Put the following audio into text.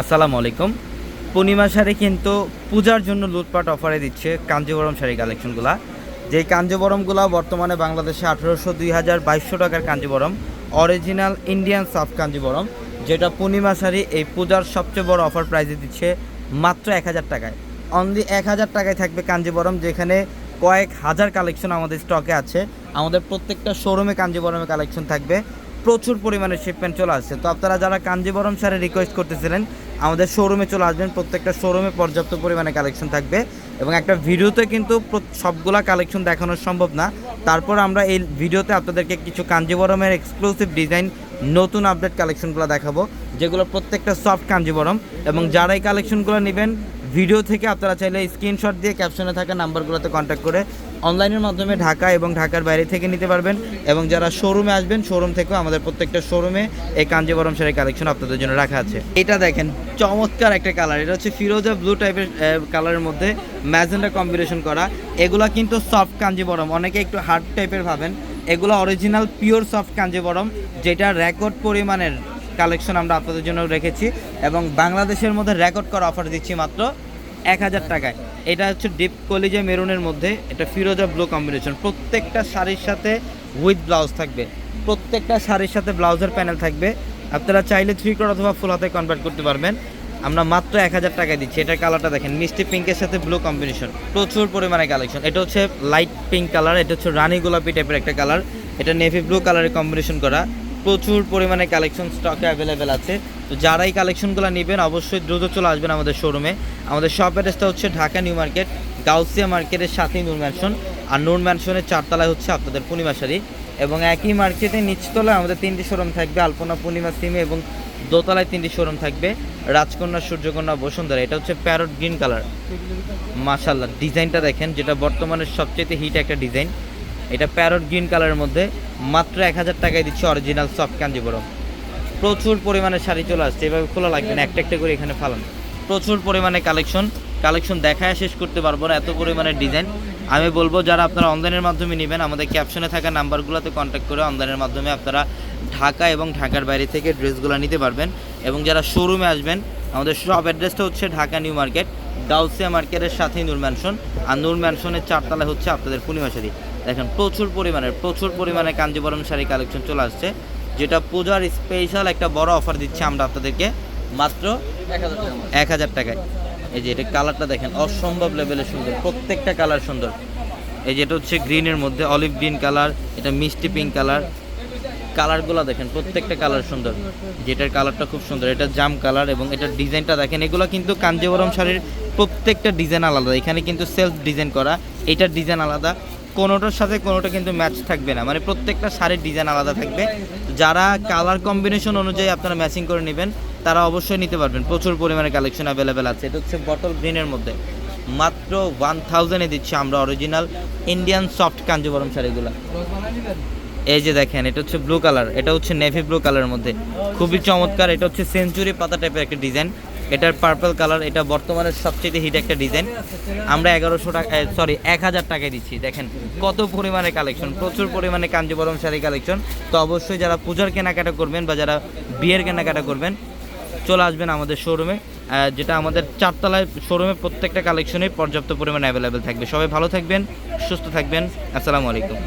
আসসালামু আলাইকুম। পূর্ণিমা শাড়ি কিন্তু পূজার জন্য লুটপাট অফারে দিচ্ছে কাঞ্জিবরম শাড়ি কালেকশনগুলা। যেই কাঞ্জিবরমগুলো বর্তমানে বাংলাদেশে আঠেরোশো দুই হাজার বাইশশো টাকার Kanjivaram original Indian soft Kanjivaram, যেটা পূর্ণিমা শাড়ি এই পূজার সবচেয়ে বড় অফার প্রাইজে দিচ্ছে মাত্র এক হাজার টাকায়। অনলি এক হাজার টাকায় থাকবে কাঞ্জিবরম, যেখানে কয়েক হাজার কালেকশন আমাদের স্টকে আছে। আমাদের প্রত্যেকটা শোরুমে কাঞ্জিবরমে কালেকশন থাকবে। প্রচুর পরিমাণে শিপমেন্ট চলে আসছে। তো আপনারা যারা কাঞ্জিবরম শাড়ি রিকোয়েস্ট করতেছিলেন, আমাদের শোরুমে চলে আসবেন। প্রত্যেকটা শোরুমে পর্যাপ্ত পরিমাণে কালেকশন থাকবে এবং একটা ভিডিওতে কিন্তু সবগুলা কালেকশন দেখানো সম্ভব না। তারপর আমরা এই ভিডিওতে আপনাদেরকে কিছু কাঞ্জিবরমের এক্সক্লুসিভ ডিজাইন নতুন আপডেট কালেকশনগুলো দেখাবো, যেগুলো প্রত্যেকটা সফট কাঞ্জিবরম এবং যারা এই কালেকশনগুলো নেবেন ভিডিও থেকে আপনারা চাইলে স্ক্রিনশট দিয়ে ক্যাপশনে থাকা নাম্বারগুলোতে কন্ট্যাক্ট করে অনলাইনের মাধ্যমে ঢাকা এবং ঢাকার বাইরে থেকে নিতে পারবেন এবং যারা শোরুমে আসবেন, শোরুম থেকেও আমাদের প্রত্যেকটা শোরুমে এই কাঞ্জিবরম শাড়ির কালেকশন আপনাদের জন্য রাখা আছে। এটা দেখেন, চমৎকার একটা কালার। এটা হচ্ছে ফিরোজা ব্লু টাইপের কালারের মধ্যে ম্যাজেন্ডা কম্বিনেশন করা। এগুলা কিন্তু সফট কাঞ্জিবরম। অনেকে একটু হার্ড টাইপের ভাবেন। এগুলো অরিজিনাল, পিওর সফট কাঞ্জিবরম, যেটা রেকর্ড পরিমাণের কালেকশন আমরা আপনাদের জন্য রেখেছি। এবং বাংলাদেশের মধ্যে রেকর্ড করা অফার দিচ্ছি মাত্র এক হাজার টাকায়। এটা হচ্ছে ডিপ কলিজা মেরুনের মধ্যে এটা ফিরোজা ব্লু কম্বিনেশন প্রত্যেকটা শাড়ির সাথে উইথ ব্লাউজ থাকবে। প্রত্যেকটা শাড়ির সাথে ব্লাউজের প্যানেল থাকবে। আপনারা চাইলে থ্রি কোড অথবা ফুল হাতে কনভার্ট করতে পারবেন। আমরা মাত্র এক হাজার টাকায় দিচ্ছি। এটার কালারটা দেখেন, মিষ্টি পিঙ্কের সাথে ব্লু কম্বিনেশন প্রচুর পরিমাণে কালেকশন এটা হচ্ছে লাইট পিঙ্ক কালার এটা হচ্ছে রানী গোলাপি টাইপের একটা কালার এটা নেভি ব্লু কালারের কম্বিনেশন করা। প্রচুর পরিমাণে কালেকশন স্টকে অ্যাভেলেবেল আছে। তো যারা এই কালেকশনগুলো নেবেন, অবশ্যই দ্রুত চলে আসবেন আমাদের শোরুমে আমাদের শপ অ্যাড্রেসটা হচ্ছে ঢাকা নিউ মার্কেট, গাউসিয়া মার্কেটের সাথেই নূর ম্যানশন আর নূর ম্যানশনের চারতলায় হচ্ছে আপনাদের পূর্ণিমা শাড়ি। এবং একই মার্কেটে নিচতলায় আমাদের তিনটি শোরুম থাকবে, আলপনা পূর্ণিমা সিমে এবং দোতলায় তিনটি শোরুম থাকবে, রাজকন্যা, সূর্যকন্যা, বসুন্ধরা। এটা হচ্ছে প্যারট গ্রিন কালার মাশাল্লাহ ডিজাইনটা দেখেন, যেটা বর্তমানে সবচেয়ে হিট একটা ডিজাইন এটা প্যারট গ্রিন কালারের মধ্যে। মাত্র এক হাজার টাকায় দিচ্ছে অরিজিনাল সফট কাঞ্জিবরম প্রচুর পরিমাণে শাড়ি চলে আসছে, এভাবে খোলা লাগবে না, একটা একটা করে এখানে ফালান। প্রচুর পরিমাণে কালেকশন কালেকশন দেখায় শেষ করতে পারব না, এত পরিমাণে ডিজাইন আমি বলব, যারা আপনারা অনলাইনের মাধ্যমে নেবেন, আমাদের ক্যাপশনে থাকা নাম্বারগুলোতে কন্ট্যাক্ট করে অনলাইনের মাধ্যমে আপনারা ঢাকা এবং ঢাকার বাইরে থেকে ড্রেসগুলো নিতে পারবেন। এবং যারা শোরুমে আসবেন, আমাদের সব অ্যাড্রেসটা হচ্ছে ঢাকা নিউ মার্কেট, গাউসিয়া মার্কেটের সাথেই নূর ম্যানশন আর নূর ম্যানশনের চারতলায় হচ্ছে আপনাদের পূর্ণিমা শাড়ি। দেখেন, প্রচুর পরিমাণের, প্রচুর পরিমাণে কাঞ্জিবরম শাড়ি কালেকশন চলে আসছে, যেটা পূজার স্পেশাল একটা বড় অফার দিচ্ছে আমরা আপনাদেরকে, মাত্র এক হাজার টাকায়। এই যে এটা কালারটা দেখেন, অসম্ভব লেভেলের সুন্দর, প্রত্যেকটা কালার সুন্দর। এই যে এটা হচ্ছে গ্রিনের মধ্যে অলিভ গ্রিন কালার এটা মিষ্টি পিঙ্ক কালার কালারগুলো দেখেন, প্রত্যেকটা কালার সুন্দর। যেটার কালারটা খুব সুন্দর, এটা জাম কালার এবং এটার ডিজাইনটা দেখেন, এগুলো কিন্তু কাঞ্জিবরম শাড়ির প্রত্যেকটা ডিজাইন আলাদা। এখানে কিন্তু সেলফ ডিজাইন করা, এটার ডিজাইন আলাদা কোনোটার সাথে কোনোটা কিন্তু ম্যাচ থাকবে না। মানে প্রত্যেকটা শাড়ির ডিজাইন আলাদা থাকবে। যারা কালার কম্বিনেশন অনুযায়ী আপনারা ম্যাচিং করে নেবেন, তারা অবশ্যই নিতে পারবেন। প্রচুর পরিমাণে কালেকশন অ্যাভেলেবেল আছে। এটা হচ্ছে বটল গ্রিনের মধ্যে। মাত্র ওয়ান থাউজেন্ডে দিচ্ছি আমরা অরিজিনাল ইন্ডিয়ান সফট কাঞ্জিবরম শাড়িগুলো। এই যে দেখেন, এটা হচ্ছে ব্লু কালার এটা হচ্ছে নেভি ব্লু কালারের মধ্যে। খুবই চমৎকার, এটা হচ্ছে সেঞ্চুরি পাতা টাইপের একটা ডিজাইন এটার পার্পল কালার এটা বর্তমানে সবচেয়ে হিট একটা ডিজাইন আমরা এগারোশো টাকা সরি এক হাজার টাকায় দিচ্ছি, দেখেন। কত পরিমাণে কালেকশন প্রচুর পরিমাণে কাঞ্জিবরম শাড়ি কালেকশন তো অবশ্যই যারা পূজার কেনাকাটা করবেন বা যারা বিয়ের কেনাকাটা করবেন, চলে আসবেন আমাদের শোরুমে যেটা আমাদের চারতলায় শোরুমে প্রত্যেকটা কালেকশনে পর্যাপ্ত পরিমাণে অ্যাভেলেবেল থাকবে। সবাই ভালো থাকবেন, সুস্থ থাকবেন। আসসালামু আলাইকুম।